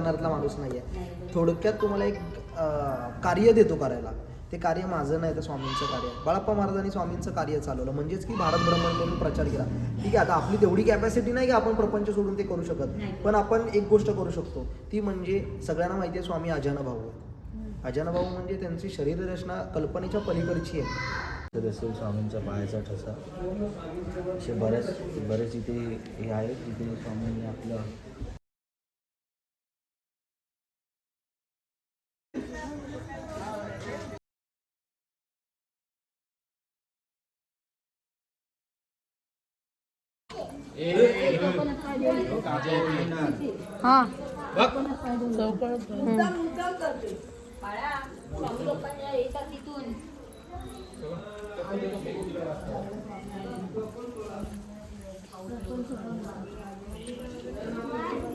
करणाऱ्यातला माणूस नाही आहे थोडक्यात तुम्हाला एक कार्य देतो करायला. ते कार्य माझं नाही तर स्वामींचं कार्य आहे. बाळाप्पा महाराजांनी स्वामींचं कार्य चालवलं. म्हणजेच की भारत ब्रह्मांड म्हणून प्रचार केला. ठीक आहे आता आपली तेवढी कॅपॅसिटी नाही की आपण प्रपंच सोडून ते करू शकत. पण आपण एक गोष्ट करू शकतो. ती म्हणजे सगळ्यांना माहिती आहे स्वामी अजाना भाऊ अजाना भाऊ म्हणजे त्यांची शरीररचना कल्पनेच्या पलीकडची आहे. स्वामींचा पायाचा ठसा. असे बऱ्याच बरेच इथे हे आहेत जिथे स्वामींनी आपलं हा.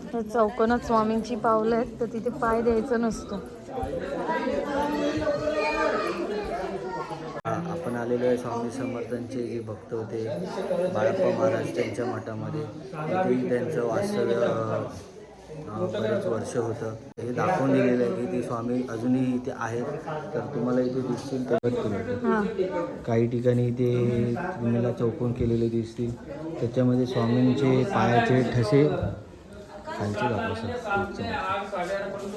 हे चौकोनात स्वामींची पावलं आहेत तर तिथे पाय द्यायचा नसतो हा, आपण आलेलो आहे स्वामी समर्थांचे जे भक्त होते बाळप्पा महाराज त्यांच्या मठामध्ये इथेही त्यांचं वास्तव्य बरेच वर्ष होतं. हे दाखवून दिलेलं आहे की ते स्वामी अजूनही इथे आहेत. तर तुम्हाला इथे दिसतील तर काही ठिकाणी ते तुम्हाला चौकोन केलेले दिसतील. त्याच्यामध्ये स्वामींचे पायाचे ठसे खालचे दाखव सर.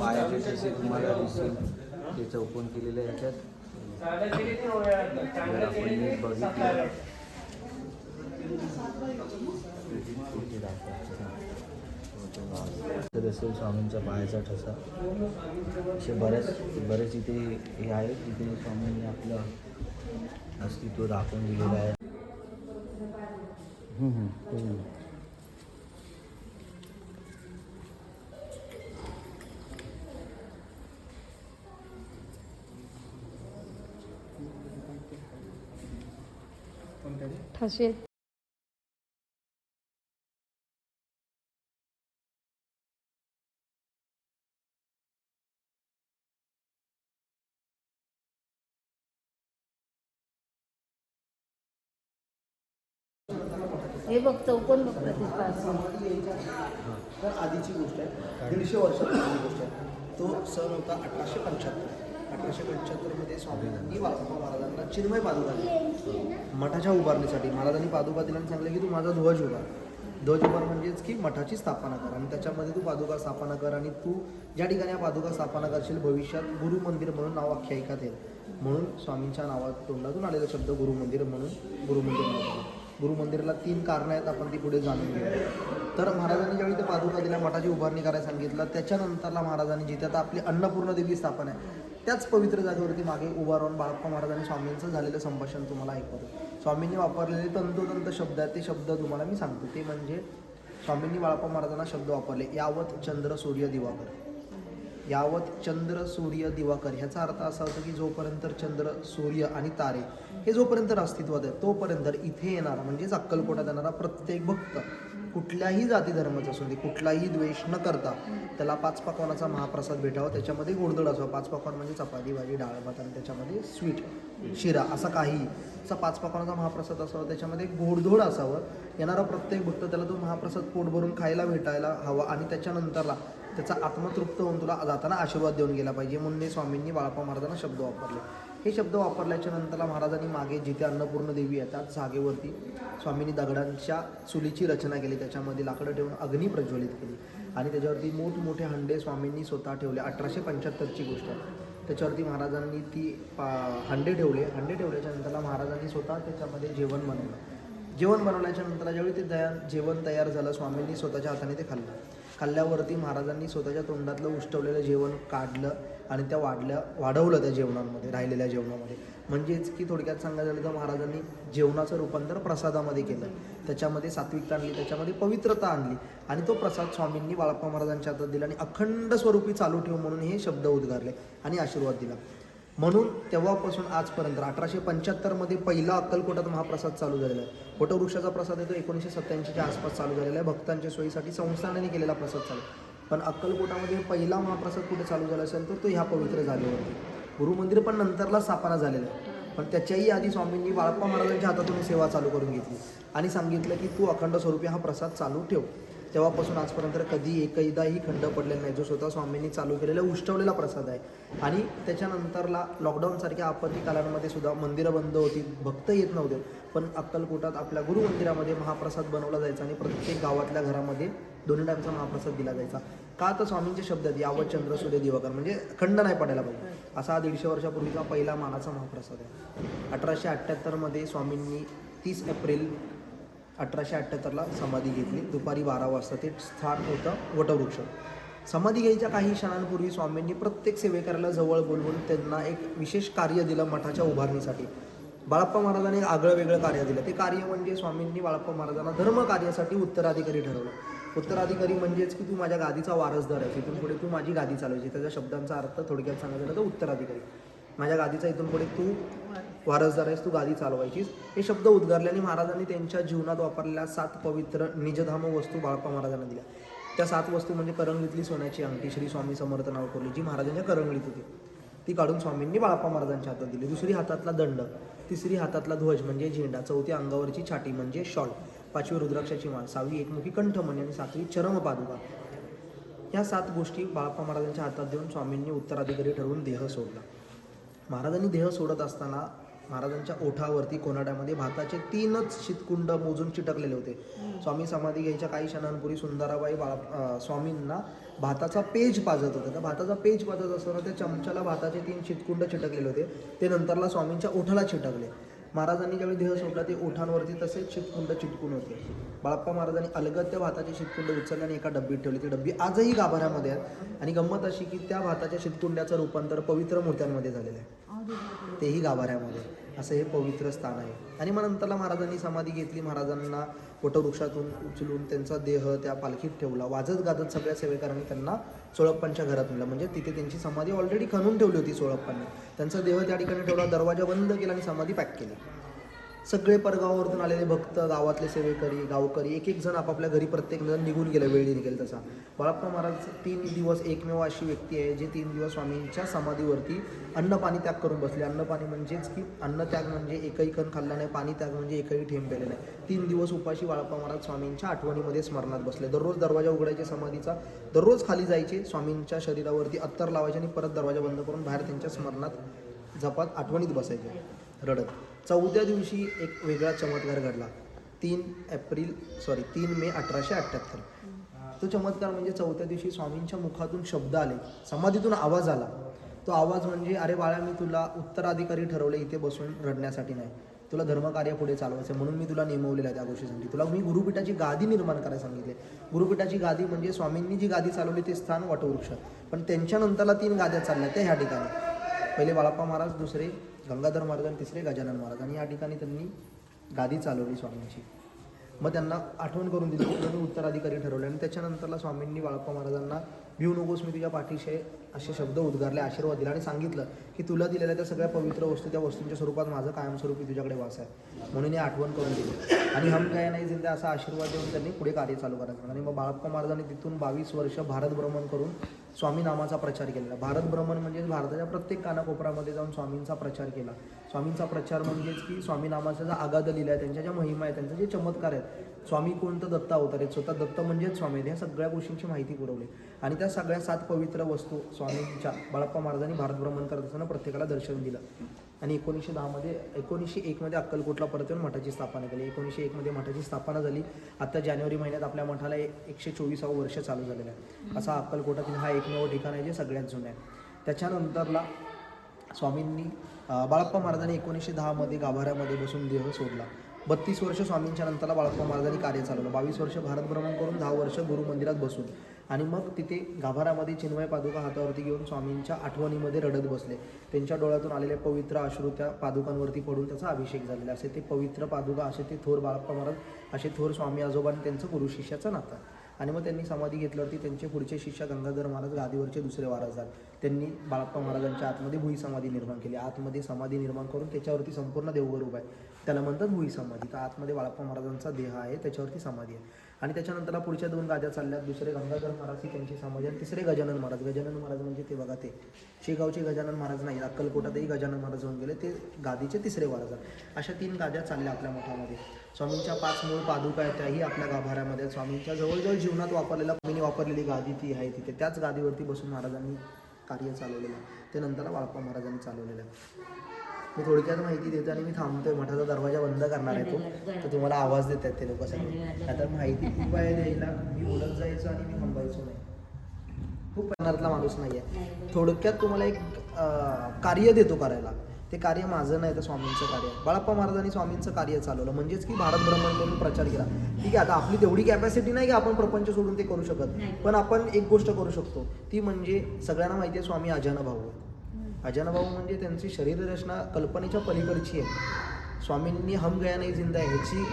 पायाचे ठसे तुम्हाला दिसतील. ते चौकोन केलेले याच्यात असेल स्वामींचा पायाचा ठसा. असे बऱ्याच बरेच इथे हे आहेत जिथे स्वामींनी आपलं अस्तित्व दाखवून दिलेलं आहे. ठसे हे बघ चौकोन बघ तर आधीची गोष्ट आहे दीडशे वर्षापूर्वीची गोष्ट आहे. तो सण होता अठराशे पंच्याहत्तर. अठराशे पंच्याहत्तरमध्ये बाळाप्पा महाराजांना चिन्मय पादुका दिल्या मठाच्या उभारणीसाठी. महाराजांनी पादुका दिला सांगलं की तू माझा ध्वज उभार. ध्वज उभार म्हणजेच की मठाची स्थापना कर आणि त्याच्यामध्ये तू पादुका स्थापना कर आणि तू ज्या ठिकाणी या पादुका स्थापना करशील भविष्यात गुरु मंदिर म्हणून नाव आख्यायिकात येईल. म्हणून स्वामींच्या नावात तोंडातून आलेला शब्द गुरु मंदिर म्हणून गुरु मंदिर नाव गुरु मंदिराला तीन कारणं आहेत आपण ती पुढे जाणून घेऊ तर महाराजांनी ज्यावेळी ते पादुका दिल्या मठाची उभारणी करायला सांगितलं त्याच्यानंतरला महाराजांनी जिथे आता आपली अन्नपूर्ण देवी स्थापना आहे त्याच पवित्र जागेवरती मागे उभा राहून बाळप्पा महाराजांनी स्वामींचं झालेलं संभाषण तुम्हाला ऐकवतो. स्वामींनी वापरलेले तंतोतंत शब्द आहेत ते शब्द तुम्हाला मी सांगतो. ते म्हणजे स्वामींनी बाळप्पा महाराजांना शब्द वापरले यावत चंद्र सूर्य दिवाकर. यावत चंद्र सूर्य दिवाकर. ह्याचा अर्थ असा होतो की जोपर्यंत चंद्र सूर्य आणि तारे हे जोपर्यंत अस्तित्वात आहे तोपर्यंत इथे येणारा म्हणजेच अक्कलकोटात येणारा प्रत्येक भक्त कुठल्याही जाती धर्माचा असू दे कुठलाही द्वेष न करता त्याला पाच पकवानाचा महाप्रसाद भेटावा. त्याच्यामध्ये गोडधोड असावा पाच पकवान म्हणजे चपाती भाजी डाळ भात आणि त्याच्यामध्ये स्वीट शिरा असा काही असा पाच पकवानाचा महाप्रसाद असावा. त्याच्यामध्ये गोडधोड असावं. येणारा प्रत्येक भक्त त्याला तो महाप्रसाद पोट भरून खायला भेटायला हवा आणि त्याच्यानंतरला त्याचा आत्मतृप्त होऊन तुला जाताना आशीर्वाद देऊन गेला पाहिजे. म्हणून स्वामींनी बाळाप्पा महाराजांना शब्द वापरले. हे शब्द वापरल्याच्या नंतरला महाराजांनी मागे जिथे अन्नपूर्ण देवी आहे त्याच जागेवरती स्वामींनी दगडांच्या चुलीची रचना केली त्याच्यामध्ये लाकडं ठेवून अग्नी प्रज्वलित केली. आणि त्याच्यावरती मोठमोठे हंडे स्वामींनी स्वतः ठेवले. अठराशे पंच्याहत्तरची गोष्ट. त्याच्यावरती महाराजांनी ती पा हंडे ठेवले. हंडे ठेवल्याच्या नंतरला महाराजांनी स्वतः त्याच्यामध्ये जेवण बनवलं. जेवण बनवल्याच्या नंतर ज्यावेळी ते दया जेवण तयार झालं स्वामींनी स्वतःच्या हाताने ते खाल्लं. खाल्ल्यावरती महाराजांनी स्वतःच्या तोंडातलं उष्टवलेलं जेवण काढलं. आणि त्या वाढल्या वाढवलं त्या जेवणांमध्ये राहिलेल्या जेवणामध्ये. म्हणजेच की थोडक्यात सांगायचं झालं तर महाराजांनी जेवणाचं रूपांतर प्रसादामध्ये केलं. त्याच्यामध्ये सात्विकता आणली त्याच्यामध्ये पवित्रता आणली. आणि तो प्रसाद स्वामींनी बाळप्पा महाराजांच्या हातात दिला आणि अखंड स्वरूपी चालू ठेव म्हणून हे शब्द उद्गारले आणि आशीर्वाद दिला. म्हणून तेव्हापासून आजपर्यंत अठराशे पंच्याहत्तरमध्ये पहिला अक्कलकोटात महाप्रसाद चालू झालेला आहे. वटवृक्षाचा प्रसाद आहे तो एकोणीसशे सत्त्याऐंशीच्या आसपास चालू झालेला आहे. भक्तांच्या सोयीसाठी संस्थानाने केलेला प्रसाद चालू पण अक्कलकोटामध्ये पहिला महाप्रसाद कुठे चालू झाला असेल तर तो ह्या पवित्र जागेवरती. गुरुमंदिर पण नंतरला स्थापना झालेलं आहे. पण त्याच्याही आधी स्वामींनी बाळप्पा महाराजांच्या हातातून सेवा चालू करून घेतली. आणि सांगितलं की तू अखंड स्वरूपी हा प्रसाद चालू ठेव. तेव्हापासून आजपर्यंत कधी एकदाही खंड पडलेला नाही. जो स्वतः स्वामींनी चालू केलेला उष्टवलेला प्रसाद आहे. आणि त्याच्यानंतरला लॉकडाऊनसारख्या आपत्ती कालांमध्ये सुद्धा मंदिरं बंद होती. भक्त येत नव्हते. पण अक्कलकोटात आपल्या गुरु मंदिरामध्ये महाप्रसाद बनवला जायचा आणि प्रत्येक गावातल्या घरामध्ये दोन्ही टाईमचा महाप्रसाद दिला जायचा. का तर स्वामींचे शब्द आहेत यावत चंद्र सूर्य दिवाकर म्हणजे खंड नाही पडायला पाहिजे. असा हा दीडशे वर्षापूर्वीचा पहिला मानाचा महाप्रसाद आहे. अठराशे अठ्ठ्याहत्तरमध्ये स्वामींनी तीस एप्रिल अठराशे अठ्ठ्याहत्तरला समाधी घेतली. दुपारी बारा वाजता ते स्थान होतं वटवृक्ष. समाधी घ्यायच्या काही क्षणांपूर्वी स्वामींनी प्रत्येक सेवेकऱ्याला जवळ बोलवून त्यांना एक विशेष कार्य दिलं मठाच्या उभारणीसाठी. बाळप्पा महाराजांनी आगळं वेगळं कार्य दिलं. ते कार्य म्हणजे स्वामींनी बाळप्पा महाराजांना धर्म कार्यासाठी उत्तराधिकारी ठरवलं. उत्तराधिकारी म्हणजेच की तू माझ्या गादीचा वारसदार आहे इथून पुढे तू माझी गादी चालवायची. त्याच्या शब्दांचा अर्थ थोडक्यात सांगायचं तर उत्तराधिकारी. माझ्या गादीचा इथून पुढे तू वारसदार आहेस तू गादी चालवायचीस. हे शब्द उद्गारल्याने महाराजांनी त्यांच्या जीवनात वापरलेल्या सात पवित्र निजधाम वस्तू बाळप्पा महाराजांना दिल्या. त्या सात वस्तू म्हणजे करंगीतली सोन्याची अंगठी. श्री स्वामी समर्थ नावकोरली जी महाराजांच्या करंगळीत होती. ती काढून स्वामींनी बाळप्पा महाराजांच्या हातात दिली. दुसरी हातातला दंड तिसरी हातातला ध्वज म्हणजे झेंडा चौथी अंगावरची छाटी म्हणजे शॉल. पाचवी रुद्राक्षाची माळ सहावी एकमुखी कंठमणी आणि सातवी चरम पादुका या सात गोष्टी बाळप्पा महाराजांच्या हातात देऊन स्वामींनी उत्तराधिकारी ठरवून देह सोडला. महाराजांनी देह सोडत असताना महाराजांच्या ओठावरती कोनाड्यामध्ये भाताचे तीनच शीतकुंड मोजून चिटकलेले होते. स्वामी समाधी घ्यायच्या काही क्षणांपूर्वी सुंदराबाई बाळा स्वामींना भाताचा पेज पाजत होता. त्या भाताचा पेज पाजत असताना त्या चमच्याला भाताचे तीन शीतकुंड चिटकलेले होते. ते नंतरला स्वामींच्या ओठाला चिटकले. महाराजांनी ज्यावेळी देह सोडला ते ओठांवरती तसेच शीतकुंड चिटकून होते. बाळप्पा महाराजांनी अलगद त्या भाताचे चितकुंड उचलले आणि एका डब्बीत ठेवली. ती डब्बी आजही गाभाऱ्यामध्ये आहे आणि गंमत अशी की त्या भाताच्या शीतकुंड्याचं रूपांतर पवित्र मूर्त्यांमध्ये झालेलं आहे. तेही गाभाऱ्यामध्ये. असं हे पवित्र स्थान आहे. आणि मग नंतरला महाराजांनी समाधी घेतली. महाराजांना वटवृक्षातून उचलून त्यांचा देह त्या पालखीत ठेवला. वाजत गाजत सगळ्या सेवेकरांनी त्यांना सोळप्पांच्या घरात नेलं. म्हणजे तिथे त्यांची समाधी ऑलरेडी खणून ठेवली होती सोळप्पांनी. त्यांचा देह त्या ठिकाणी ठेवला दरवाजा बंद केला आणि समाधी पॅक केली. सगळे परगावावरून आलेले भक्त गावातले सेवेकरी गावकरी एक एक जण आपापल्या घरी प्रत्येक जण निघून गेले वेळ निघेल तसा. बाळाप्पा महाराज तीन दिवस एकमेव अशी व्यक्ती आहे जे तीन दिवस स्वामींच्या समाधीवरती अन्नपाणी त्याग करून बसले. अन्नपाणी म्हणजेच की अन्न त्याग म्हणजे एकही कण खाल्ला नाही पाणी त्याग म्हणजे एकही ठेंब पेले नाही. तीन दिवस उपाशी बाळाप्पा महाराज स्वामींच्या आठवणीमध्ये स्मरणात बसले. दररोज दरवाजा उघडायचे समाधीचा दररोज खाली जायचे स्वामींच्या शरीरावरती अत्तर लावायचे आणि परत दरवाजा बंद करून बाहेर त्यांच्या स्मरणात जपात आठवणीत बसायचे. रडत. चौथ्या दिवशी एक वेगळा चमत्कार घडला. तीन एप्रिल सॉरी तीन मे अठराशे अठ्ठ्याहत्तर. तो चमत्कार म्हणजे चौथ्या दिवशी स्वामींच्या मुखातून शब्द आले. समाधीतून आवाज आला. तो आवाज म्हणजे अरे बाळा मी तुला उत्तराधिकारी ठरवले इथे बसून रडण्यासाठी नाही. तुला धर्मकार्य पुढे चालवायचं म्हणून मी तुला नेमवलेलं आहे त्या गोष्टीसाठी तुला मी गुरुपीठाची गादी निर्माण करायला सांगितले गुरुपीठाची गादी म्हणजे स्वामींनी जी गादी चालवली ते स्थान वटवृक्ष पण त्यांच्यानंतरला तीन गाद्या चालल्या त्या ह्या ठिकाणी. पहिले बाळाप्पा महाराज दुसरे गंगाधर महाराज आणि तिसरे गजानन महाराज. आणि या ठिकाणी त्यांनी गादी चालवली स्वामींची. मग त्यांना आठवण करून दिली. उत्तराधिकारी ठरवले. आणि त्याच्यानंतरला स्वामींनी बाळप्पा महाराजांना भिऊ नकोस मी तुझ्या पाठीशी असे शब्द उद्गारले आशीर्वाद दिला आणि सांगितलं की तुला दिलेल्या त्या सगळ्या पवित्र वस्तू त्या वस्तूंच्या स्वरूपात माझं कायमस्वरूपी तुझ्याकडे वास आहे. म्हणून हे आठवण करून दिली. आणि हम काय नाही जिंदा असा आशीर्वाद देऊन त्यांनी पुढे कार्य चालू करायचं. आणि मग बाळप्पा महाराजांनी तिथून बावीस वर्ष भारत भ्रमण करून स्वामी नामाचा प्रचार केलेला. भारत भ्रमण म्हणजे भारताच्या प्रत्येक कानाकोपऱ्यामध्ये जाऊन स्वामींचा प्रचार केला. स्वामींचा प्रचार म्हणजेच की स्वामी नामाचा जो आगाद लिहिला आहे त्यांच्या ज्या महिमा आहेत त्यांचे जे चमत्कार आहेत स्वामी कोणतं दत्त अवतार आहेत? स्वतः दत्त म्हणजेच स्वामी आहेत. ह्या सगळ्या गोष्टींची माहिती पुरवली. आणि त्या सगळ्या सात पवित्र वस्तू स्वामींच्या बाळप्पा महाराजांनी भारत भ्रमण करत असताना प्रत्येकाला दर्शन दिलं. आणि एकोणीसशे दहामध्ये एकोणीसशे एकमध्ये अक्कलकोटला परत येऊन मठाची स्थापना केली. एकोणीसशे एकमध्ये मठाची स्थापना झाली. आता जानेवारी महिन्यात आपल्या मठाला एकशे चोवीसावं वर्ष चालू झालेलं आहे. असा अक्कलकोटातील हा एकमेव ठिकाण आहे जे सगळ्यात जुनं आहे. त्याच्यानंतरला स्वामींनी बाळप्पा महाराजांनी एकोणीसशे दहामध्ये गाभाऱ्यामध्ये बसून देह सोडला. बत्तीस वर्ष स्वामींच्या नंतरला बाळप्पा महाराजांनी कार्य चालवलं. बावीस वर्ष भारत भ्रमण करून दहा वर्ष गुरु मंदिरात बसून. आणि मग तिथे गाभाऱ्यामध्ये चिन्मय पादुका हातावरती घेऊन स्वामींच्या आठवणीमध्ये रडत बसले. त्यांच्या डोळ्यातून आलेले पवित्र अश्रू त्या पादुकांवरती पडून त्याचा अभिषेक झालेला. असे ते पवित्र पादुका असे ते थोर बाळप्पा महाराज असे थोर स्वामी आजोबांनी त्यांचं गुरु शिष्याचं नातं. आणि मग त्यांनी समाधी घेतल्यावरती त्यांचे पुढचे शिष्य गंगाधर महाराज गादीवरचे दुसरे वारसदार त्यांनी बाळप्पा महाराजांच्या आतमध्ये भुई समाधी निर्माण केली. आतमध्ये समाधी निर्माण करून त्याच्यावरती संपूर्ण देवघर उभा आहे. त्याला म्हणतात भुई समाधी. तर आतमध्ये बाळप्पा महाराजांचा देह आहे त्याच्यावरती समाधी आहे. आणि त्याच्यानंतर पुढच्या दोन गाद्या चालल्या दुसरे गंगाधर महाराज ही त्यांची समाधी आणि तिसरे गजानन महाराज. गजानन महाराज म्हणजे ते बघा ते शेगावचे गजानन महाराज नाही अक्कलकोटातही गजानन महाराज होऊन गेले. ते गादीचे तिसरे महाराज अशा तीन गाद्या चालल्या आपल्या मठामध्ये. स्वामींच्या पाच मूळ पादुका आहेत त्याही आपल्या गाभाऱ्यामध्ये स्वामींच्या जवळजवळ जीवनात वापरलेला मी वापरलेली गादी ती आहे तिथे. त्याच गादीवरती बसून महाराजांनी कार्य चालवलेलं आहे. ते नंतर बाळप्पा महाराजांनी चालवलेलं आहे. मी थोडक्यात माहिती देतो आणि मी थांबतोय. मठाचा दरवाजा बंद करणार आहे तो. तर तुम्हाला आवाज देत आहेत ते लोक सगळे. आता माहिती खूप आहे द्यायला मी बोलत जायचो आणि मी थांबायचो नाही. खूप करणारातला माणूस नाही. आहे थोडक्यात तुम्हाला एक कार्य देतो करायला. ते कार्य माझं नाही तर स्वामींचं कार्य. बाळाप्पा महाराजांनी स्वामींचं कार्य चालवलं. म्हणजेच की भारत म्हणून प्रचार केला. ठीक आहे आता आपली तेवढी कॅपॅसिटी नाही की आपण प्रपंच सोडून ते करू शकत. पण आपण एक गोष्ट करू शकतो. ती म्हणजे सगळ्यांना माहिती आहे स्वामी अजाना भाऊ आहेत. भाऊ म्हणजे त्यांची शरीर रचना कल्पनेच्या पलीकडची आहे. स्वामींनी हम गया नाही जिंदा आहे ह्याची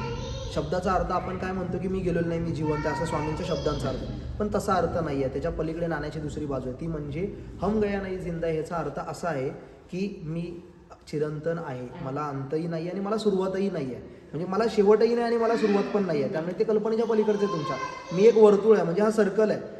शब्दाचा अर्थ आपण काय म्हणतो की मी गेलेलो नाही मी जिवंत आहे, असा स्वामींच्या शब्दांचा अर्थ. पण तसा अर्थ नाही आहे. त्याच्या पलीकडे नाण्याची दुसरी बाजू आहे. ती म्हणजे हम गया नाही जिंदा ह्याचा अर्थ असा आहे की मी चिरंतन आहे. मला अंतही नाही आणि मला सुरुवातही नाही आहे. म्हणजे मला शेवटही नाही आणि मला सुरुवात पण नाही आहे. त्यामुळे ते कल्पनेच्या पलीकडचे तुमच्या. मी एक वर्तुळ आहे. म्हणजे हा सर्कल आहे.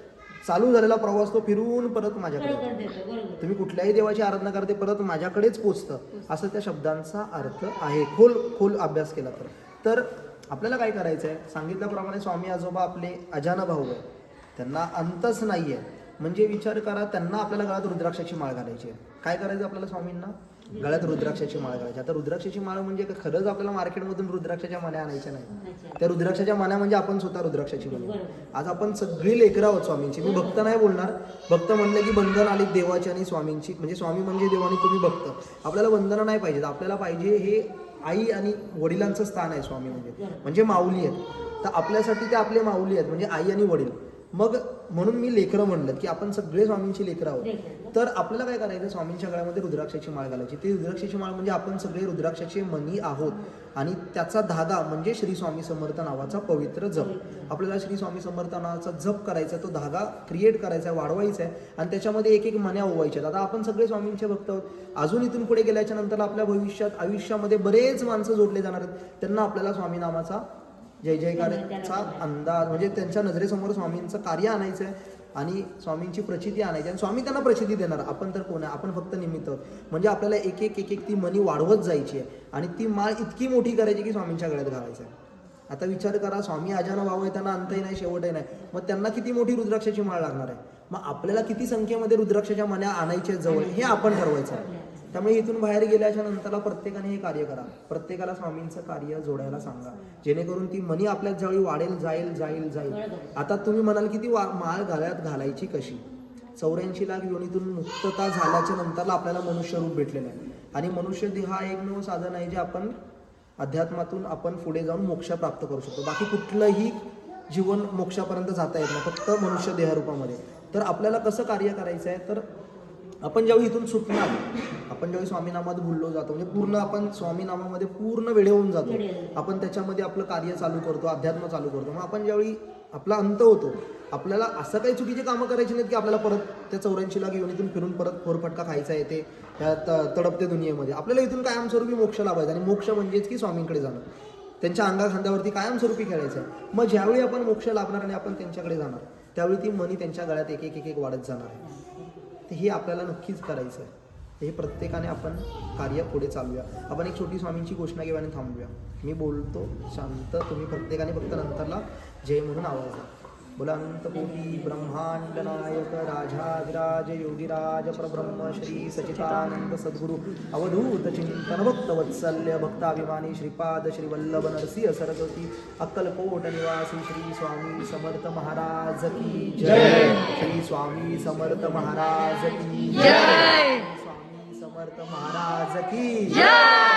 चालू झालेला प्रवास तो फिरून परत माझ्याकडे येतो. तुम्ही कुठल्याही देवाची आराधना करते परत माझ्याकडेच पोचतं. असं त्या शब्दांचा अर्थ आहे. खोल खोल अभ्यास केला तर. तर आपल्याला काय करायचं आहे सांगितल्याप्रमाणे स्वामी आजोबा आपले अजान भाऊ आहे त्यांना अंतच नाही आहे म्हणजे विचार करा त्यांना आपल्याला गळ्यात रुद्राक्षाची माळ घालायची आहे. काय करायचं आपल्याला स्वामींना? गळ्यात रुद्राक्षाची माळ घालायची. आता रुद्राक्षाची माळ म्हणजे खरंच आपल्याला मार्केटमधून रुद्राक्षाच्या मण्या आणायच्या नाही त्या रुद्राक्षाच्या मण्या म्हणजे आपण स्वतः रुद्राक्षाची बनवू आज आपण सगळी लेकरं आहोत स्वामींची. मी भक्त नाही बोलणार. भक्त म्हणलं की बंधन आली देवाची आणि स्वामींची. म्हणजे स्वामी म्हणजे देव आणि तुम्ही भक्त. आपल्याला बंधनं नाही पाहिजेत. आपल्याला पाहिजे हे आई आणि वडिलांचं स्थान आहे स्वामी म्हणजे. म्हणजे माऊली आहेत. तर आपल्यासाठी ते आपले माऊली आहेत. म्हणजे आई आणि वडील. मग म्हणून मी लेकरं म्हणलं की आपण सगळे स्वामींची लेकरं आहोत. तर आपल्याला काय करायचं? स्वामींच्या गळ्यामध्ये रुद्राक्षाची माळ घालायची. ती रुद्राक्षाची माळ म्हणजे आपण सगळे रुद्राक्षाचे मनी आहोत. आणि त्याचा धागा म्हणजे श्री स्वामी समर्थ नावाचा पवित्र जप. आपल्याला श्री स्वामी समर्थ नावाचा जप करायचा तो धागा क्रिएट करायचा आहे वाढवायचा आहे. आणि त्याच्यामध्ये एक एक मन्या ओवायच्या आहेत. आता आपण सगळे स्वामींचे भक्त आहोत. अजून इथून पुढे गेल्याच्यानंतर आपल्या भविष्यात आयुष्यामध्ये बरेच माणसं जोडले जाणार आहेत. त्यांना आपल्याला स्वामी नामाचा जय जयकाराचा अंदाज म्हणजे त्यांच्या नजरेसमोर स्वामींचं कार्य आणायचं आहे आणि स्वामींची प्रचिती आणायची आणि स्वामी त्यांना प्रचिती देणार. आपण तर कोण आहे? आपण फक्त निमित्त. म्हणजे आपल्याला एक एक एक एक ती मनी वाढवत जायची आहे आणि ती माळ इतकी मोठी करायची की स्वामींच्या गळ्यात घालायचं आहे आता विचार करा स्वामी अजान भाऊ आहे त्यांना अंतही नाही शेवटही नाही. मग त्यांना किती मोठी रुद्राक्षाची माळ लागणार आहे? मग आपल्याला किती संख्येमध्ये रुद्राक्षाच्या मण्या आणायच्या जवळ? हे आपण ठरवायचं आहे. त्यामुळे इथून बाहेर गेल्याच्या नंतरला प्रत्येकाने हे कार्य करा. प्रत्येकाला स्वामींचं कार्य जोडायला सांगा. जेणेकरून ती मनी आपल्या जवळ वाढेल जाईल जाईल जाईल. आता तुम्ही म्हणाल की ती वा माळ घालत घालायची कशी? चौऱ्याऐंशी लाख योनीतून मुक्तता झाल्याच्या नंतरला आपल्याला मनुष्य रूप भेटलेलं आहे. आणि मनुष्य देह हा एकमेव साधन आहे जे आपण अध्यात्मातून आपण पुढे जाऊन मोक्ष प्राप्त करू शकतो. बाकी कुठलंही जीवन मोक्षापर्यंत जाता येत नाही. फक्त मनुष्य देहरूपामध्ये. तर आपल्याला कसं कार्य करायचं आहे? तर आपण ज्यावेळी इथून सुटणार आपण ज्यावेळी स्वामीनामात भुललो जातो म्हणजे पूर्ण आपण स्वामीनामामध्ये पूर्ण वेळे होऊन जातो. आपण त्याच्यामध्ये आपलं कार्य चालू करतो अध्यात्म चालू करतो. मग आपण ज्यावेळी आपला अंत होतो आपल्याला असं काही चुकीची कामं करायची नाहीत की आपल्याला परत त्या चौऱ्याऐंशी लाख योनीतून फिरून परत फोरफटका खायचा येते त्या त- तडपते दुनियेमध्ये. आपल्याला इथून कायमस्वरूपी मोक्ष लावायचा आणि मोक्ष म्हणजेच की स्वामींकडे जाणं. त्यांच्या अंगा खांद्यावरती कायमस्वरूपी खेळायचं आहे? मग ज्यावेळी आपण मोक्ष लाभणार आणि आपण त्यांच्याकडे जाणार त्यावेळी ती मनी त्यांच्या गळ्यात एक एक एक एक वाढत जाणार आहे. तर हे आपल्याला नक्कीच करायचं आहे. हे प्रत्येकाने आपण कार्य पुढे चालूया. आपण एक छोटी स्वामींची घोषणा घेऊया आणि थांबूया. मी बोलतो शांत तुम्ही प्रत्येकाने फक्त नंतरला जय म्हणून आवाज द्या. बोला अनंत कोटी ब्रह्मांड नायक राजाधिराज योगिराज परब्रह्म श्री सचितानंद सद्गुरु अवधूत चिंतन भक्त वत्सल्य भक्ताभिमानी श्रीपाद श्री वल्लभ नरसिंह सरस्वती अक्कलकोट निवासी श्री स्वामी समर्थ महाराज की जय। श्री स्वामी समर्थ महाराज की जय। स्वामी समर्थ महाराज की जय।